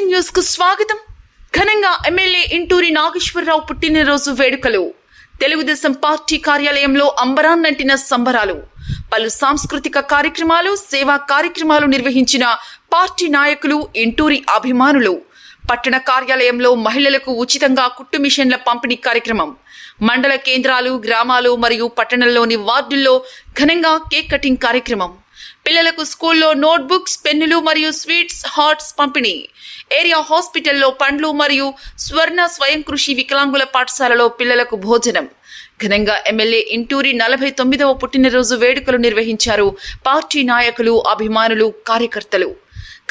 Nineteen న్యూస్కు స్వాగతం. ఘనంగా ఎమ్మెల్యే ఇంటూరి నాగేశ్వరరావు పుట్టినరోజు వేడుకలు. తెలుగుదేశం పార్టీ కార్యాలయంలో అంబరాన్నంటిన సంబరాలు. పలు సాంస్కృతిక కార్యక్రమాలు సేవా కార్యక్రమాలు నిర్వహించిన పార్టీ నాయకులు ఇంటూరి అభిమానులు. పట్టణ కార్యాలయంలో మహిళలకు ఉచితంగా కుట్టు మిషన్ల పంపిణీ కార్యక్రమం. మండల కేంద్రాలు గ్రామాలు మరియు పట్టణంలోని వార్డుల్లో ఘనంగా కేక్ కటింగ్ కార్యక్రమం. పిల్లలకు స్కూల్లో నోట్బుక్స్ పెన్నులు మరియు స్వీట్స్ హాట్స్ పంపిణీ. ఏరియా హాస్పిటల్లో పండ్లు మరియు స్వర్ణ స్వయం కృషి వికలాంగుల పాఠశాలలో పిల్లలకు భోజనం. ఘనంగా ఎమ్మెల్యే ఇంటూరి నలభై తొమ్మిదవ పుట్టినరోజు వేడుకలు నిర్వహించారు పార్టీ నాయకులు అభిమానులు కార్యకర్తలు.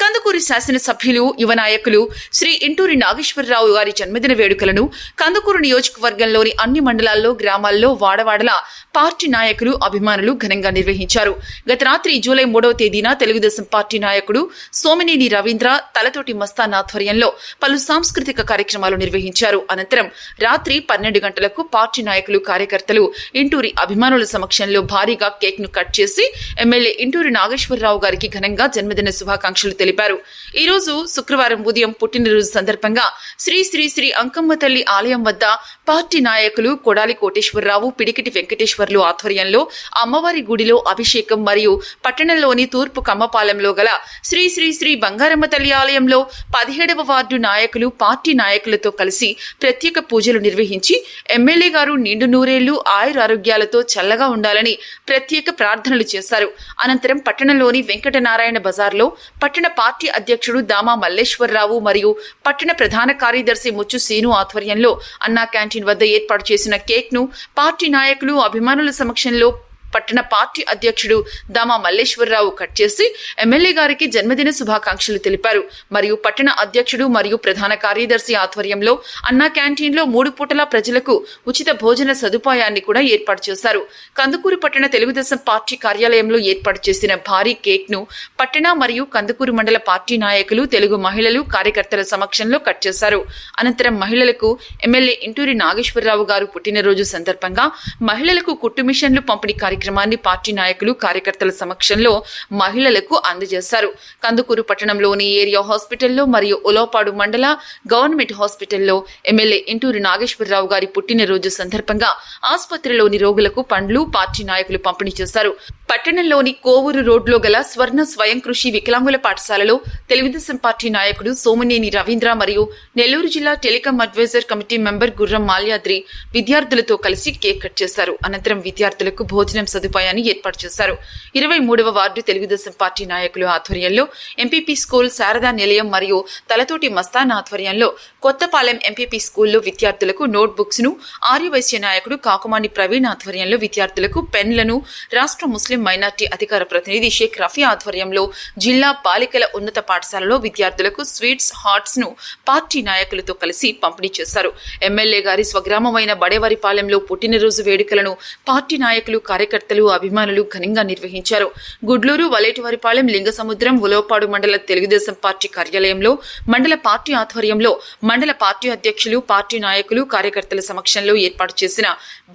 కందుకూరి శాసనసభ్యులు యువ నాయకులు శ్రీ ఇంటూరి నాగేశ్వరరావు గారి జన్మదిన వేడుకలను కందుకూరు నియోజకవర్గంలోని అన్ని మండలాల్లో గ్రామాల్లో వాడవాడల పార్టీ నాయకులు అభిమానులు ఘనంగా నిర్వహించారు. గత రాత్రి జూలై మూడవ తేదీన తెలుగుదేశం పార్టీ నాయకుడు సోమినేని రవీంద్ర తలతోటి మస్తాన్ ఆధ్వర్యంలో పలు సాంస్కృతిక కార్యక్రమాలు నిర్వహించారు. అనంతరం రాత్రి పన్నెండు గంటలకు పార్టీ నాయకులు కార్యకర్తలు ఇంటూరి అభిమానుల సమక్షంలో భారీగా కేక్ను కట్ చేసి ఎమ్మెల్యే ఇంటూరి నాగేశ్వరరావు గారికి ఘనంగా జన్మదిన శుభాకాంక్షలు తెలిపారు. ఈ రోజు శుక్రవారం ఉదయం పుట్టినరోజు సందర్భంగా శ్రీ శ్రీ శ్రీ అంకమ్మ తల్లి ఆలయం వద్ద పార్టీ నాయకులు కొడాలి కోటేశ్వరరావు పిడికిటి వెంకటేశ్వర్లు ఆధ్వర్యంలో అమ్మవారి గుడిలో అభిషేకం మరియు పట్టణంలోని తూర్పు కమ్మపాలెంలో గల శ్రీ శ్రీ శ్రీ బంగారమ్మ తల్లి ఆలయంలో పదిహేడవ వార్డు నాయకులు పార్టీ నాయకులతో కలిసి ప్రత్యేక పూజలు నిర్వహించి ఎమ్మెల్యే గారు నిండు నూరేళ్ళు ఆయురారోగ్యాలతో చల్లగా ఉండాలని ప్రత్యేక ప్రార్థనలు చేశారు. అనంతరం పట్టణంలోని వెంకటనారాయణ బజార్లో పట్టణ పార్టీ అధ్యక్షుడు దామా మల్లేశ్వరరావు మరియు పట్టణ ప్రధాన కార్యదర్శి ముచ్చు సీను ఆధ్వర్యంలో అన్నా క్యాంటీన్ వద్ద ఏర్పాటు చేసిన కేక్ను పార్టీ నాయకులు అభిమానుల సమక్షంలో పట్టణ పార్టీ అధ్యక్షుడు దామా మల్లేశ్వరరావు కట్ చేసి ఎమ్మెల్యే గారికి జన్మదిన శుభాకాంక్షలు తెలిపారు. మరియు పట్టణ అధ్యక్షుడు మరియు ప్రధాన కార్యదర్శి ఆధ్వర్యంలో అన్నా క్యాంటీన్లో మూడు పూటల ప్రజలకు ఉచిత భోజన సదుపాయాన్ని కూడా ఏర్పాటు చేశారు. కందుకూరు పట్టణ తెలుగుదేశం పార్టీ కార్యాలయంలో ఏర్పాటు చేసిన భారీ కేక్ను పట్టణ మరియు కందుకూరు మండల పార్టీ నాయకులు తెలుగు మహిళలు కార్యకర్తల సమక్షంలో కట్ చేశారు. అనంతరం మహిళలకు ఎమ్మెల్యే ఇంటూరి నాగేశ్వరరావు గారు పుట్టినరోజు సందర్భంగా మహిళలకు కుట్టు మిషన్లు పంపిణీ కార్యక్రమాన్ని పార్టీ నాయకులు కార్యకర్తల సమక్షంలో మహిళలకు అందజేశారు. కందుకూరు పట్టణంలోని ఏరియా హాస్పిటల్లో మరియు ఉలోపాడు మండల గవర్నమెంట్ హాస్పిటల్లో ఎమ్మెల్యే ఇంటూరు నాగేశ్వరరావు గారి పుట్టినరోజు సందర్భంగా ఆసుపత్రిలోని రోగులకు పండ్లు పార్టీ నాయకులు పంపిణీ చేశారు. పట్టణంలోని కోవూరు రోడ్లో గల స్వర్ణ స్వయం కృషి వికలాంగుల పాఠశాలలో తెలుగుదేశం పార్టీ నాయకుడు సోమనేని రవీంద్ర మరియు నెల్లూరు జిల్లా టెలికాం అడ్వైజర్ కమిటీ మెంబర్ గుర్రం మాల్యాద్రి విద్యార్థులతో కలిసి కేక్ కట్ చేశారు. అనంతరం విద్యార్థులకు భోజనం సదుపాయాన్ని ఏర్పాటు చేశారు. ఇరవై మూడవ వార్డు తెలుగుదేశం పార్టీ నాయకులు ఆధ్వర్యంలో ఎంపీపీ స్కూల్ శారదా నిలయం మరియు తలతోటి మస్తాన్ ఆధ్వర్యంలో కొత్తపాలెం ఎంపీపీ స్కూల్లో విద్యార్థులకు నోట్ బుక్స్ను ఆర్యవైశ్య నాయకుడు కాకుమాని ప్రవీణ్ ఆధ్వర్యంలో విద్యార్థులకు పెన్లను రాష్ట్ర ముస్లిం మైనార్టీ అధికార ప్రతినిధి షేక్ రఫీ ఆధ్వర్యంలో జిల్లా బాలికల ఉన్నత పాఠశాలలో విద్యార్థులకు స్వీట్స్ హాట్స్ను పార్టీ నాయకులతో కలిసి పంపిణీ చేశారు. ఎమ్మెల్యే గారి స్వగ్రామమైన బడేవారిపాలెంలో పుట్టినరోజు వేడుకలను పార్టీ నాయకులు కార్యకర్తలు అభిమానులు ఘనంగా నిర్వహించారు. గుడ్లూరు వలేటివారిపాలెం లింగసముద్రం ఉలవపాడు మండల తెలుగుదేశం పార్టీ కార్యాలయంలో మండల పార్టీ ఆధ్వర్యంలో మండల పార్టీ అధ్యక్షులు పార్టీ నాయకులు కార్యకర్తల సమక్షంలో ఏర్పాటు చేసిన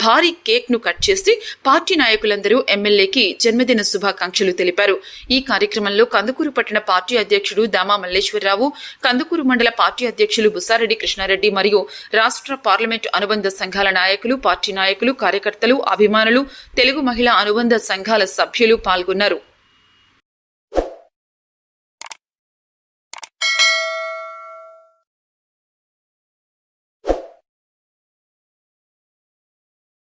భారీ కేక్ను కట్ చేసి పార్టీ నాయకులందరూ ఎమ్మెల్యేకి జన్మదిన శుభాకాంక్షలు తెలిపారు. ఈ కార్యక్రమంలో కందుకూరు పట్టణ పార్టీ అధ్యక్షుడు దామా మల్లేశ్వరరావు కందుకూరు మండల పార్టీ అధ్యక్షులు బుసారెడ్డి కృష్ణారెడ్డి మరియు రాష్ట్ర పార్లమెంటు అనుబంధ సంఘాల నాయకులు పార్టీ నాయకులు కార్యకర్తలు అభిమానులు తెలుగు మహిళా అనుబంధ సంఘాల సభ్యులు పాల్గొన్నారు.